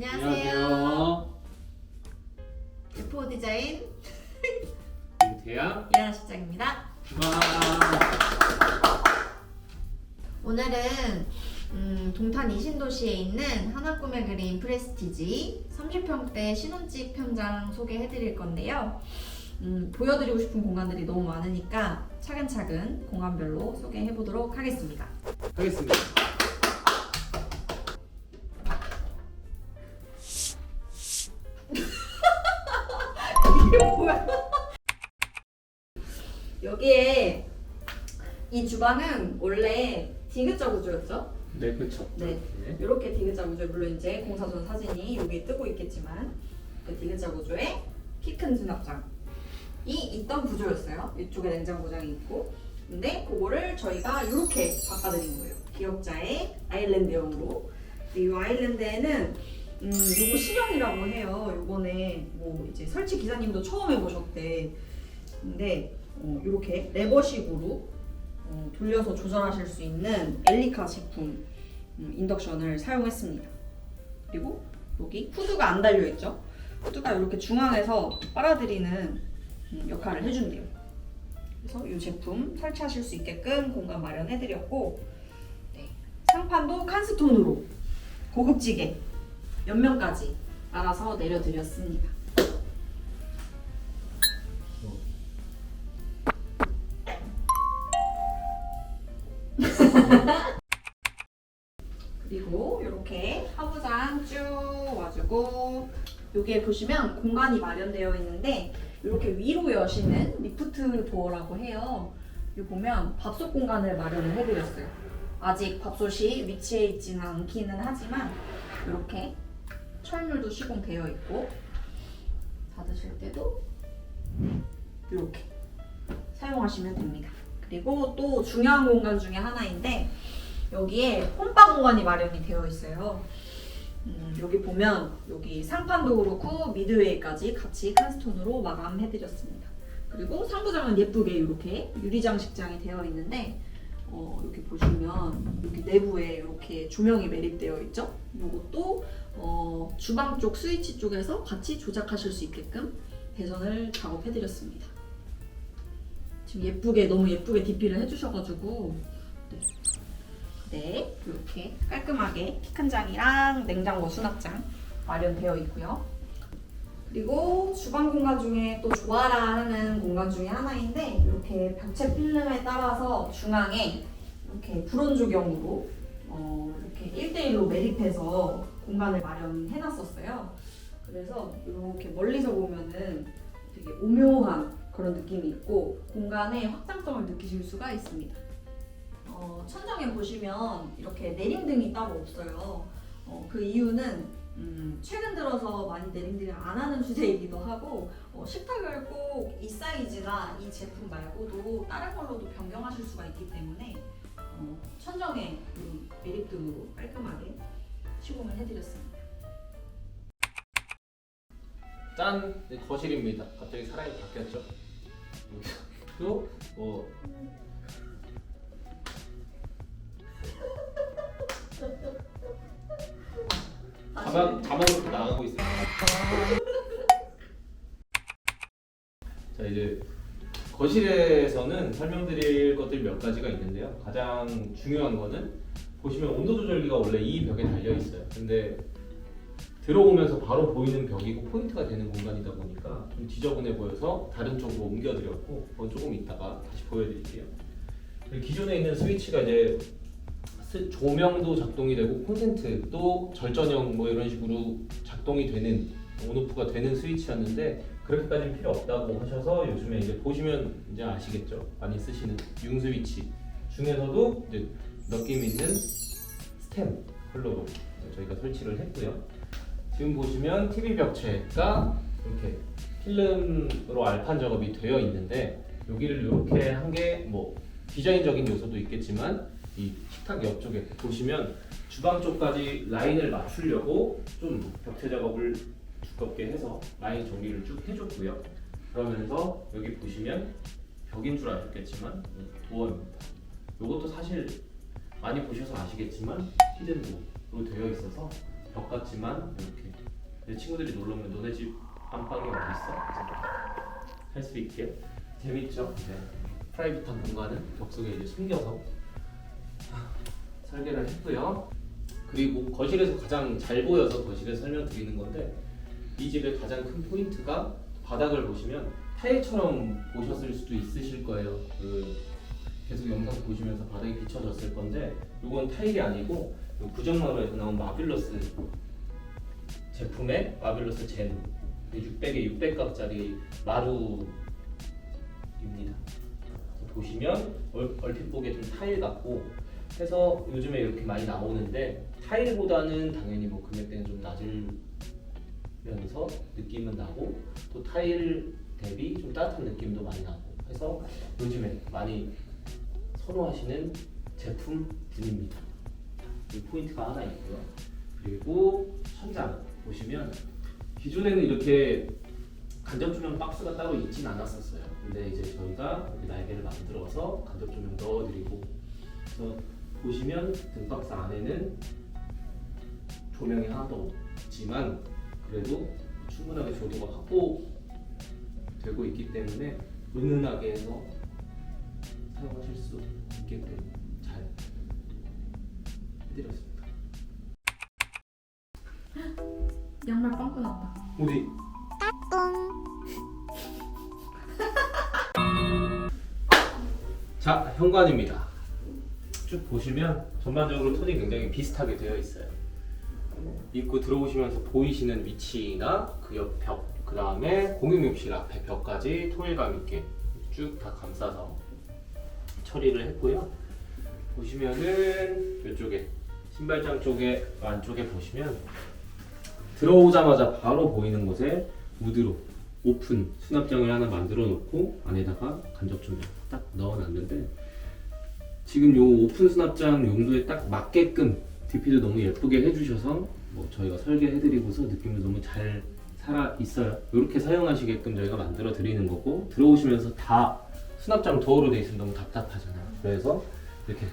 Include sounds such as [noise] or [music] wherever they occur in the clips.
안녕하세요. 유포 디자인 김태양. 이하나 [laughs] 실장입니다. 와. 오늘은 음, 동탄 이신도시에 있는 하나꿈의 그린 프레스티지 30평대 신혼집 현장 소개해드릴 건데요. 음, 보여드리고 싶은 공간들이 너무 많으니까 차근차근 공간별로 소개해보도록 하겠습니다. 하겠습니다. 이 주방은 원래 디귿자 구조였죠? 네, 그렇죠. 네. 네. 이렇게 디귿자 구조 물론 이제 공사 전 사진이 여기 뜨고 있겠지만 그 디귿자 구조의 키 큰 수납장이 있던 구조였어요. 이쪽에 냉장고장이 있고 근데 그거를 저희가 이렇게 바꿔드린 거예요. 기역자의 아일랜드형으로 이 아일랜드에는 음 요거 신형이라고 해요. 요번에 뭐 이제 설치 기사님도 처음 해보셨대. 근데 어, 이렇게 레버식으로 어, 돌려서 조절하실 수 있는 엘리카 제품 음, 인덕션을 사용했습니다. 그리고 여기 후드가 안 달려 있죠. 후드가 이렇게 중앙에서 빨아들이는 음, 역할을 해준대요. 그래서 이 제품 설치하실 수 있게끔 공간 마련해드렸고 네. 상판도 칸스톤으로 고급지게 옆면까지 알아서 내려드렸습니다. 여기에 보시면 공간이 마련되어 있는데 이렇게 위로 여시는 리프트 도어라고 해요. 여기 보면 밥솥 공간을 마련을 해드렸어요. 아직 밥솥이 위치해 있지는 않기는 하지만 이렇게 철물도 시공되어 있고 닫으실 때도 이렇게 사용하시면 됩니다. 그리고 또 중요한 공간 중에 하나인데 여기에 홈바 공간이 마련이 되어 있어요. 음, 여기 보면 여기 상판도 그렇고 미드웨이까지 같이 칸스톤으로 마감해드렸습니다. 그리고 상부장은 예쁘게 이렇게 유리장식장이 되어 있는데 어, 여기 보시면 여기 내부에 이렇게 조명이 매립되어 있죠. 이것도 어, 주방 쪽 스위치 쪽에서 같이 조작하실 수 있게끔 배선을 작업해드렸습니다. 지금 예쁘게 너무 예쁘게 DP를 해주셔가지고 네. 네, 이렇게 깔끔하게 키큰 장이랑 냉장고 수납장 마련되어 있고요. 그리고 주방 공간 중에 또 좋아라 하는 공간 중에 하나인데 이렇게 벽체 필름에 따라서 중앙에 이렇게 불온 조경으로 어, 이렇게 1대1로 매립해서 공간을 마련해놨었어요. 그래서 이렇게 멀리서 보면은 되게 오묘한 그런 느낌이 있고 공간의 확장성을 느끼실 수가 있습니다. 어, 보시면 이렇게 내림등이 따로 없어요. 어, 그 이유는 음, 최근 들어서 많이 내림등을 안 하는 추세이기도 하고 어, 식탁을 꼭 이 사이즈나 이 제품 말고도 다른 걸로도 변경하실 수가 있기 때문에 어, 천정에 이 매립등으로 깔끔하게 시공을 해드렸습니다. 짠! 네, 거실입니다. 갑자기 사람이 바뀌었죠. 또, 뭐, 자막, 자막으로 나가고 있습니다. [laughs] 자, 이제 거실에서는 설명드릴 것들 몇 가지가 있는데요. 가장 중요한 거는 보시면 온도 조절기가 원래 이 벽에 달려 있어요. 근데 들어오면서 바로 보이는 벽이고 포인트가 되는 공간이다 보니까 좀 지저분해 보여서 다른 쪽으로 옮겨드렸고 그건 조금 이따가 다시 보여드릴게요. 기존에 있는 스위치가 이제 스- 조명도 작동이 되고 콘센트도 절전형 뭐 이런 식으로 작동이 되는 온오프가 되는 스위치였는데 그렇게까지는 필요 없다고 하셔서 요즘에 이제 보시면 이제 아시겠죠 많이 쓰시는 융 스위치 중에서도 이제 느낌 있는 스템 컬러로 저희가 설치를 했고요. 지금 보시면 TV 벽체가 이렇게 필름으로 알판 작업이 되어 있는데 여기를 이렇게 한 게 뭐 디자인적인 요소도 있겠지만 이 식탁 옆쪽에 보시면 주방 쪽까지 라인을 맞추려고 좀 벽체 작업을 두껍게 해서 라인 정리를 쭉 해줬고요. 그러면서 여기 보시면 벽인 줄 아셨겠지만 도어입니다. 이것도 사실 많이 보셔서 아시겠지만 히든 도어로 되어 있어서 벽 같지만 이렇게 내 친구들이 놀러 오면 너네 집 안방이 어디 있어? 할 수 있게 재밌죠? 네. 프라이빗한 공간은 벽 속에 이제 숨겨서 설계를 했고요. 그리고 거실에서 가장 잘 보여서 거실에서 설명드리는 건데 이 집의 가장 큰 포인트가 바닥을 보시면 타일처럼 보셨을 수도 있으실 거예요. 그 계속 영상 보시면서 바닥이 비춰졌을 건데 이건 타일이 아니고 요 구정마루에서 나온 마빌러스 제품의 마빌러스 젠 600에 600각짜리 마루입니다. 보시면 얼, 얼핏 보기에 좀 타일 같고 해서 요즘에 이렇게 많이 나오는데 타일보다는 당연히 뭐 금액대는 좀 낮으면서 느낌은 나고 또 타일 대비 좀 따뜻한 느낌도 많이 나고 해서 요즘에 많이 선호하시는 제품군입니다. 이 포인트가 하나 있고요. 그리고 천장 보시면 기존에는 이렇게 간접 조명 박스가 따로 있진 않았었어요. 근데 이제 저희가 날개를 만들어서 간접 조명 넣어드리고 그래서 보시면 등박스 안에는 조명이 하나도 없지만 그래도 충분하게 조도가 확보되고 있기 때문에 은은하게 해서 사용하실 수 있게끔 잘 해드렸습니다. 양말 빵꾸 났다. 어디? 자, 현관입니다. 쭉 보시면 전반적으로 톤이 굉장히 비슷하게 되어 있어요. 입구 들어오시면서 보이시는 위치나 그 옆 벽, 그 다음에 공용욕실 앞에 벽까지 통일감 있게 쭉 다 감싸서 처리를 했고요. 보시면은 이쪽에 신발장 쪽에 안쪽에 보시면 들어오자마자 바로 보이는 곳에 우드로 오픈 수납장을 하나 만들어 놓고 안에다가 간접 조명 딱 넣어놨는데 지금 요 오픈 수납장 용도에 딱 맞게끔 DP도 너무 예쁘게 해주셔서 뭐 저희가 설계해드리고서 느낌도 너무 잘 살아 있어요. 이렇게 사용하시게끔 저희가 만들어 드리는 거고 들어오시면서 다 수납장 도어로 돼 있으면 너무 답답하잖아요. 그래서 이렇게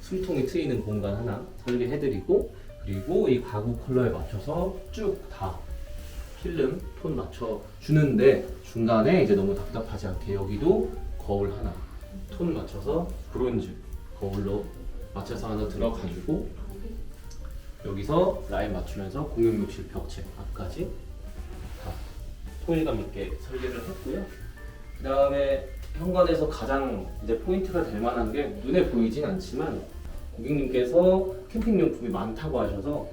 숨통이 트이는 공간 하나 설계해드리고 그리고 이 가구 컬러에 맞춰서 쭉 다 필름 톤 맞춰 주는데 중간에 이제 너무 답답하지 않게 여기도 거울 하나 톤 맞춰서 브론즈 거울로 맞춰서 하나 들어가지고 여기서 라인 맞추면서 공용욕실 벽체 앞까지 다 통일감 있게 설계를 했고요. 그 다음에 현관에서 가장 이제 포인트가 될 만한 게 눈에 보이진 않지만 고객님께서 캠핑 용품이 많다고 하셔서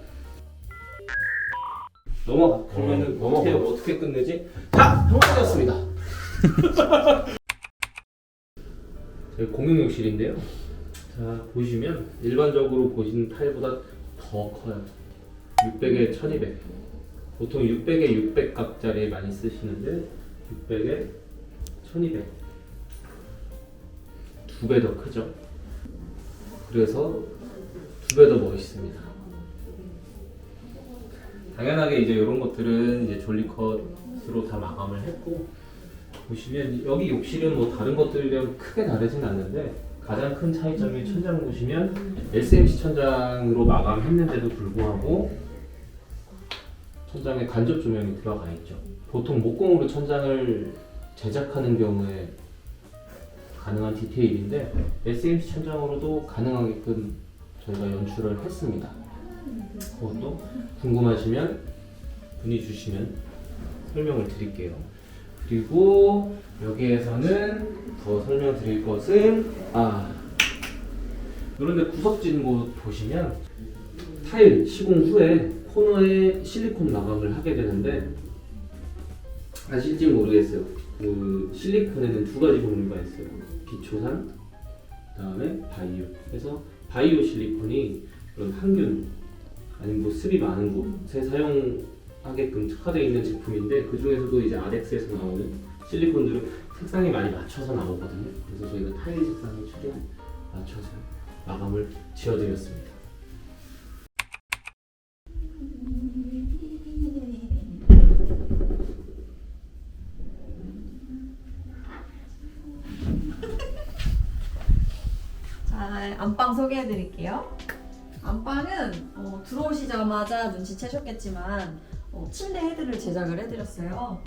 넘어가 그러면은 어, 넘어가. 어떻게 끝내지? 자 현관이었습니다. [laughs] 저희 공용욕실인데요. 자 보시면 일반적으로 보시는 타일보다 더 커요. 600에 1200. 보통 600에 600 각짜리 많이 쓰시는데 600에 1200. 두 배 더 크죠. 그래서 두 배 더 멋있습니다. 당연하게 이제 이런 것들은 이제 졸리컷으로 다 마감을 했고 보시면 여기 욕실은 뭐 다른 것들이랑 크게 다르진 않는데 가장 큰 차이점이 천장 보시면 SMC 천장으로 마감했는데도 불구하고 천장에 간접 조명이 들어가 있죠. 보통 목공으로 천장을 제작하는 경우에 가능한 디테일인데 SMC 천장으로도 가능하게끔 저희가 연출을 했습니다. 그것도 궁금하시면 문의 주시면 설명을 드릴게요. 그리고 여기에서는 더 설명드릴 것은 아 이런데 구석진 곳 보시면 타일 시공 후에 코너에 실리콘 마감을 하게 되는데 아실지 모르겠어요. 그 실리콘에는 두 가지 종류가 있어요. 기초산, 그다음에 바이오. 그래서 바이오 실리콘이 그런 항균 아니면 뭐 습이 많은 곳에 사용 하게끔 특화되어 있는 제품인데 그 중에서도 이제 아덱스에서 나오는 실리콘들은 색상이 많이 맞춰서 나오거든요. 그래서 저희가 타일 색상을 최대한 맞춰서 마감을 지어드렸습니다. 자, 안방 소개해 드릴게요. 안방은 어, 들어오시자마자 눈치채셨겠지만 어, 침대 헤드를 제작을 해드렸어요.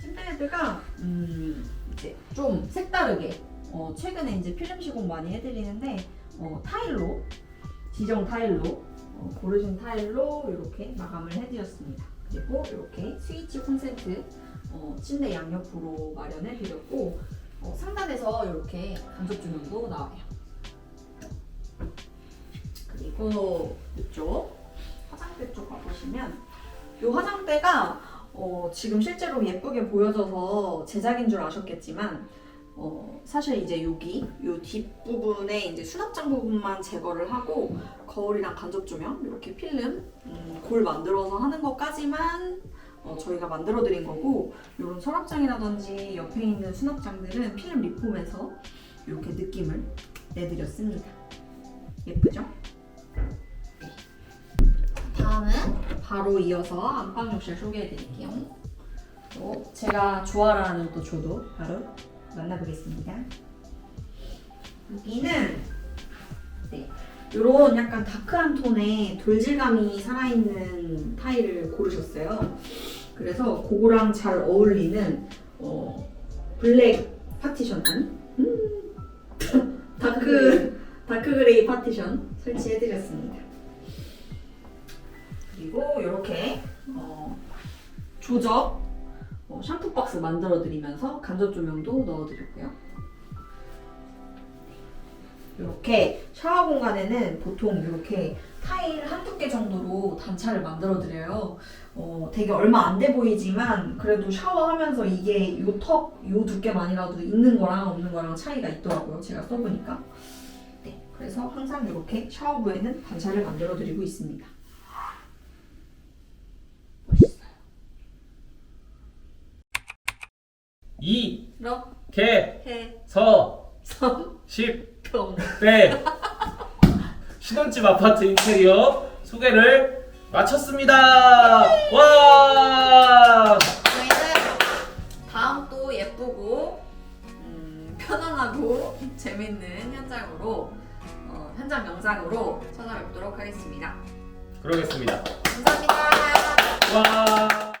침대 헤드가 음, 이제 좀 색다르게 어, 최근에 이제 필름 시공 많이 해드리는데 어, 타일로 지정 타일로 어, 고르신 타일로 이렇게 마감을 해드렸습니다. 그리고 이렇게 스위치 콘센트 어, 침대 양옆으로 마련해드렸고 어, 상단에서 이렇게 간접 조명도 나와요. 그리고 이쪽 화장대 쪽 가보시면 이 화장대가 어, 지금 실제로 예쁘게 보여져서 제작인 줄 아셨겠지만 어, 사실 이제 여기 이 뒷부분에 이제 수납장 부분만 제거를 하고 거울이랑 간접 조명 이렇게 필름 음, 골 만들어서 하는 것까지만 어, 저희가 만들어 드린 거고 이런 서랍장이라든지 옆에 있는 수납장들은 필름 리폼해서 이렇게 느낌을 내드렸습니다. 예쁘죠? 네. 다음은 바로 이어서 안방 욕실 소개해 드릴게요. 또 제가 좋아하는 또 조도 바로 만나보겠습니다. 여기는 네, 이런 약간 다크한 톤의 돌질감이 살아있는 타일을 고르셨어요. 그래서 그거랑 잘 어울리는 어, 블랙 파티션 아니? 음, [laughs] 다크 다크 그레이 파티션 설치해드렸습니다. 그리고 이렇게 어, 조적 어, 샴푸 박스 만들어 드리면서 간접 조명도 넣어 드렸고요. 이렇게 샤워 공간에는 보통 이렇게 타일 한두 개 정도로 단차를 만들어 드려요. 어, 되게 얼마 안 돼 보이지만 그래도 샤워하면서 이게 요 턱, 요 두께만이라도 있는 거랑 없는 거랑 차이가 있더라고요. 제가 써보니까. 네, 그래서 항상 이렇게 샤워부에는 단차를 만들어 드리고 있습니다. 멋있어요. 이, 이렇게 개, 서, 십, 평. 대 신혼집 아파트 인테리어 소개를 마쳤습니다. 와! 저희는 다음 또 예쁘고 음, 편안하고 재밌는 현장으로 어, 현장 영상으로 찾아뵙도록 하겠습니다. 그러겠습니다. 감사합니다. 와!